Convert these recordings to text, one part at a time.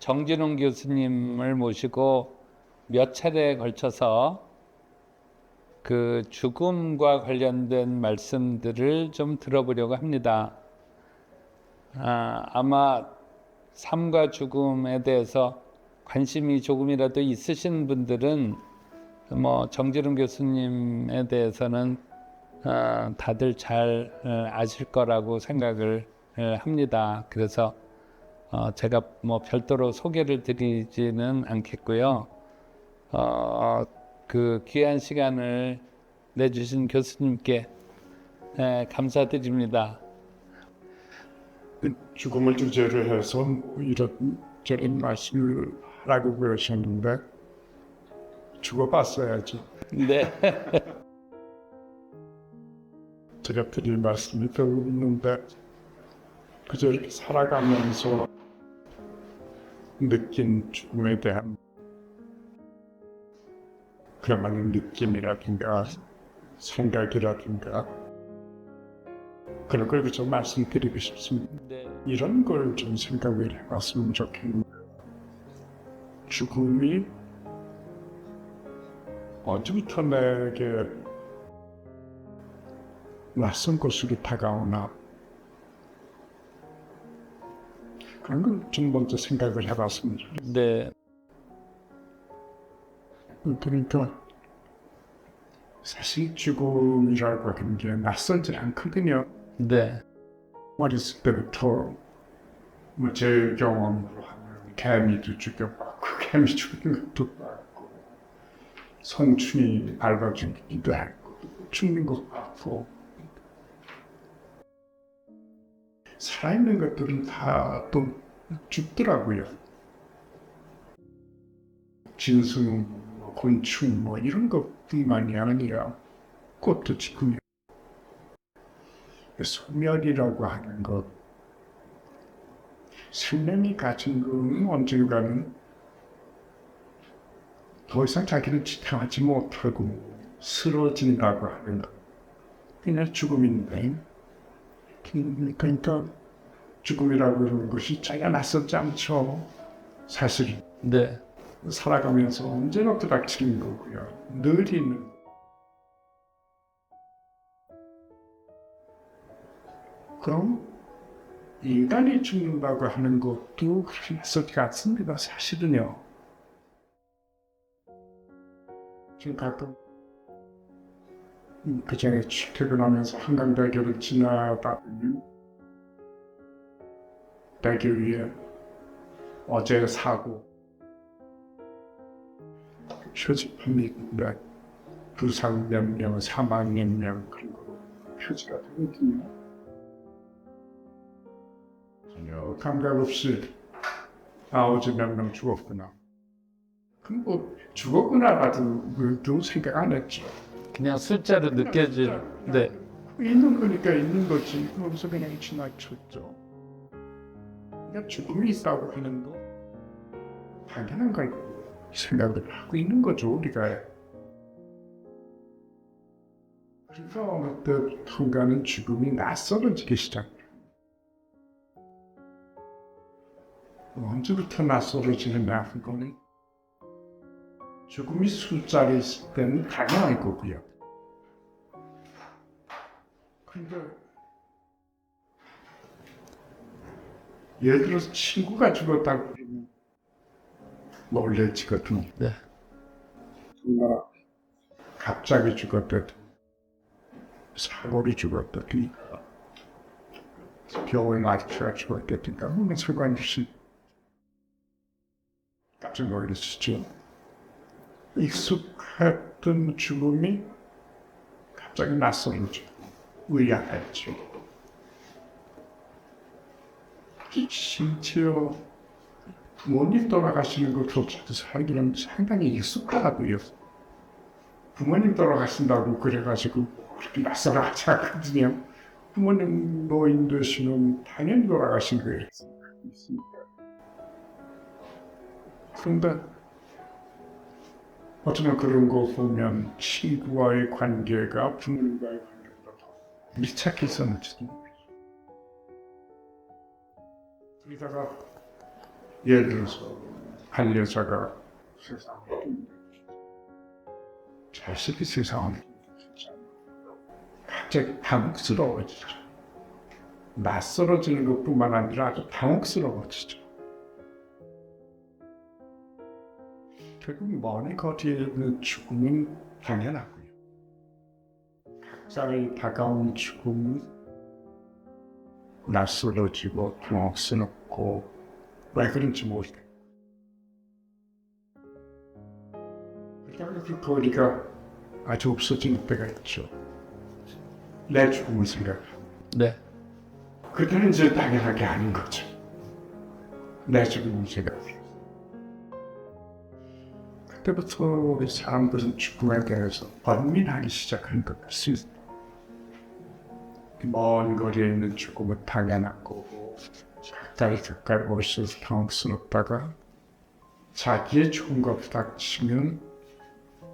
정진웅 교수님을 모시고 몇 차례에 걸쳐서 그 죽음과 관련된 말씀들을 좀 들어보려고 합니다. 아, 아마 삶과 죽음에 대해서 관심이 조금이라도 있으신 분들은 뭐 정지름 교수님에 대해서는 어, 다들 잘 어, 아실 거라고 생각을 어, 합니다. 그래서 어, 제가 뭐 별도로 소개를 드리지는 않겠고요. 어, 그 귀한 시간을 내주신 교수님께 에, 감사드립니다. 그 죽음을 주제로 해서 이런 저런 말씀을 하라고 그러셨는데 죽어봤어야지. 네, 제가 드릴 말씀이 별로 없는데 그저 이렇게 살아가면서 느낀 죽음에 대한 그야말로 느낌이라든가 생각이라든가 그런 걸 그저 말씀드리고 싶습니다. 네, 이런 걸 좀 생각을 해봤으면 좋겠는데 죽음이 어디부터 내게 낯선 것으로 다가오나 그런 걸좀 먼저 생각을 좋겠어요. 네, 그러니까 사실 죽음이라고 하는 게 낯설지 않거든요. 네, 어렸을 때부터 뭐제 경험으로 하면 개미도 죽여봤고 개미 죽는 것도 봤고 성충이 밟아주기도 하고 죽는 것도 봤고 살아있는 것들은 다 또 죽더라고요. 진수, 뭐 곤충 뭐 이런 것뿐만이 아니라 꽃도 지고요. 소멸이라고 하는 것, 생명이 가진 건 언젠가는 더 이상 자기를 지탱하지 못하고 쓰러진다고 하는 것. 그냥 죽음인데, 그러니까 죽음이라고 하는 것이 자기가 낯설지 않죠. 사실 네, 살아가면서 언제나 부닥치는 거고요. 늘 있는 그럼 인간이 죽는다고 하는 것도 그렇게 낯설지 않습니다. 사실은요. 지금 가끔 그 전에 출퇴근하면서 한강대교를 지나다 보면 대교 위에 어제 사고 표지판이 있는데 부상 몇 명, 사망 몇명 그런 거 표지가 되거든요. 전혀 감각 없이 아 어제 몇 명 죽었구나. 그럼 뭐 죽었구나라도 그도 생각 안 했죠. 그냥 숫자로 느껴질. 네, 있는 거니까 있는 거지. 그러면서 그냥 지나쳤죠. 그냥 죽음이 있다고 하는 거 당연한 걸 생각을 하고 있는 거죠 우리가. 그래서 어느 때부터가는 죽음이 낯설어지기 시작. 언제부터 낯설어지느냐 그거는 죽음이 술자리에 있을 때는 당연할 거고요. 근데 예를 들어서 친구가 죽었다고 그러면 놀래지거든요. 네, 누가 갑자기 죽었다든 사고로 죽었다든 병을 맞춰 죽었다든가 하면 상관없이 깜짝 놀랐었죠. 익숙했던 죽음이 갑자기 낯설죠. 의아했죠. 심지어 부모님 돌아가시는 것조차도 살기는 상당히 익숙하고요. 부모님 돌아가신다고 그래가지고 그렇게 낯설어하지 않거든요. 부모님 노인 되시면 당연히 돌아가신 거예요. 그런데 어쩌면 그런 거 보면 친구와의 관계가 부모님과의 관계보다 더 밀착해서 느껴집니다. 그러다가 예를 들어서 한 여자가 세상에 자식이 세상에 갑자기 당혹스러워지죠. 낯설어지는 것뿐만 아니라 아주 당혹스러워지죠. 결국 먼 거리에 있는 죽음은 당연하고요. 각자의 다가온 죽음은 낯설어지고 당혹스럽고 왜 그런지. 그러니까 그 거리가 아주 없어지는 때가 있죠. 내 죽음을 생각하고 네. 그때는 이제 당연하게 아닌 거죠. 내 죽음을 생각해요. 그때부터 우리 사람들은 죽음에 대해서 번민하기 시작한 것 같습니다. 먼 거리에 있는 죽음은 당연하고 가까이 가까이 오셔서 당황스럽다가 자기의 죽음과 부닥치면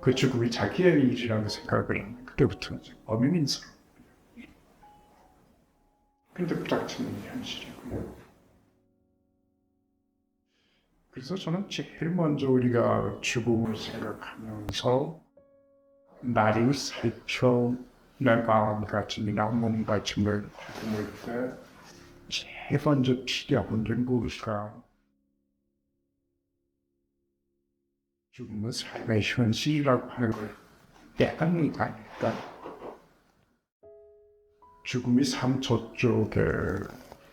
그 죽음이 자기의 일이라고 생각을 하는 그때부터 이제 어민인스러워. 근데 부닥치는 게 현실이고요. 그래서 저는 제일 먼저 우리가 죽음을 생각하면서 나를 살펴 내 마음가짐이나 몸가짐을 다듬을 때 제일 먼저 필요한 게 무엇일까? 죽음은 삶의 현실이라고 하는 걸 깨닫는 거 아닐까? 죽음이 삶 저쪽에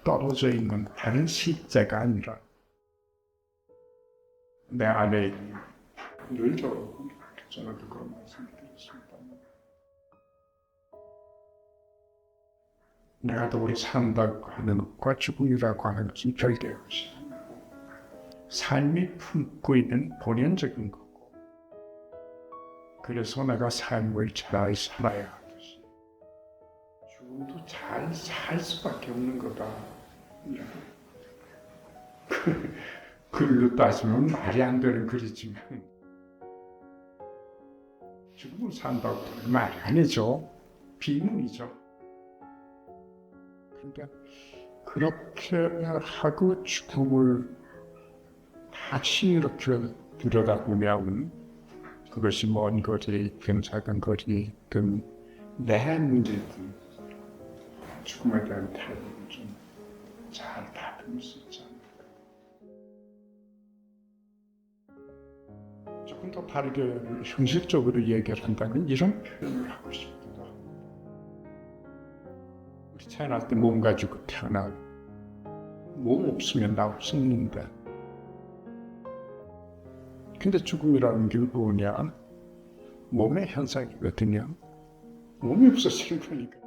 떨어져 있는 다른 실제가 아니라 내 안에 있는 늘 저러고 저는 그런 말씀을 드렸습니다. 내가 더 산다고 하는 것과 죽음이라고 하는 것은 별개의 것이 삶이 품고 있는 본연적인 거고 그래서 내가 삶을 잘 살아야 하듯이 죽음도 잘 살 수밖에 없는 거다. 그, 글로 따지면 말이 안 되는 글이지만 죽음을 산다고 말이 아니죠. 비문이죠. 그러니까 그렇게 하고 죽음을 다시 이렇게 들여다보면 그것이 먼 거리에 있든 작은 거리에 있든 내 문제든 죽음에 대한 태도를 좀잘 다듬을 수 않을 조금 더 바르게 현실적으로 얘기를 한다면 이런 표현을 하고 싶다. 우리 태어날 때 몸 가지고 태어나 몸 없으면 나 없었는데. 근데 죽음이라는 게 뭐냐? 몸의 현상이거든요. 몸이 없어지는 거니까.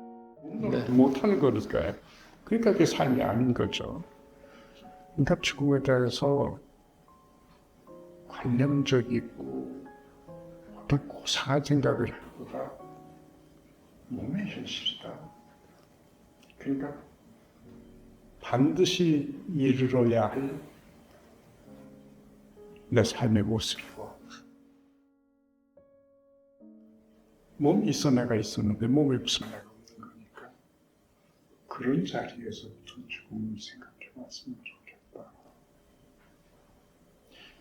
몸도 못하는 거니까. 그러니까 그게 삶이 아닌 거죠. 그러니까 죽음에 대해서 관념적이고 어떤 고상한 생각을 하기보다 몸의 현실이다 그러니까 반드시 이르러야 할 내 삶의 모습이고 몸이 있어 내가 있었는데 몸이 없으면 내가 없는 거니까 그런 자리에서부터 죽음을 생각해 좋겠다.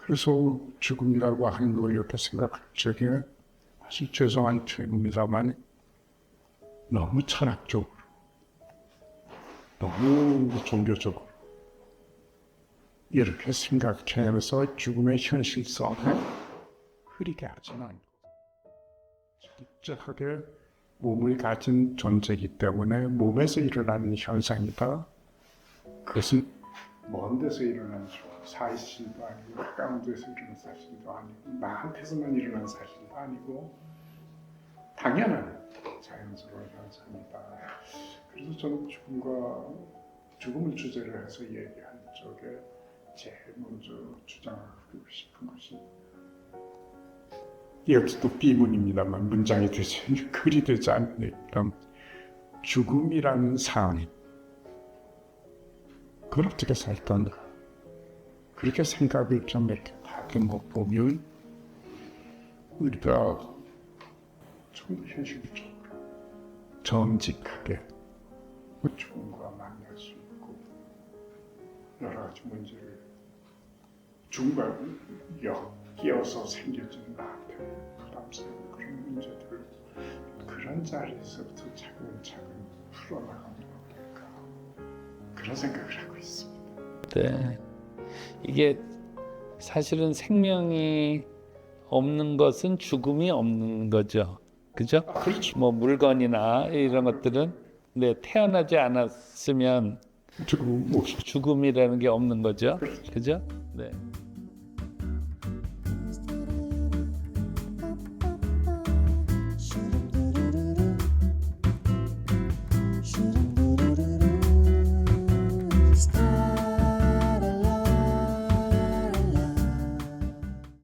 그래서 죽음이라고 하는 걸 이렇게 생각할 적에 사실 죄송한 표현입니다만 너무 철학적으로 너무 종교적으로 이렇게 생각하면서 죽음의 현실성을 흐리게 하지는 않고 철저하게 몸을 가진 존재이기 때문에 몸에서 일어나는 현상이다. 그것은 먼 데서 일어나는 사실도 아니고 데서 일어나는 사실도 아니고 나한테서만 일어나는 사실도 아니고 당연한 자연스러운 현상이다. 그래서 저는 죽음과 죽음을 주제로 해서 얘기하는 쪽에 제일 먼저 주장하고 싶은 것이 여기도 비문입니다만 문장이 되지 글이 되지 그럼 죽음이라는 상황 그걸 어떻게 살 건가 그렇게 생각을 좀 이렇게 다듬어 보면 우리가 좀더 현실적으로 정직하게 그 죽음과 만날 수 있고 여러 가지 문제를 중간 엮여서 생겨진 나한테 부담스러운 그런 문제들을 그런 자리에서부터 차근차근 풀어나가면 어떨까 그런 생각을 하고 있습니다. 네. 이게 사실은 생명이 없는 것은 죽음이 없는 거죠. 그죠? 아, 그렇죠. 뭐 물건이나 이런 것들은 네, 태어나지 않았으면 죽음이라는 게 없는 거죠. 그렇죠. 그죠? 네.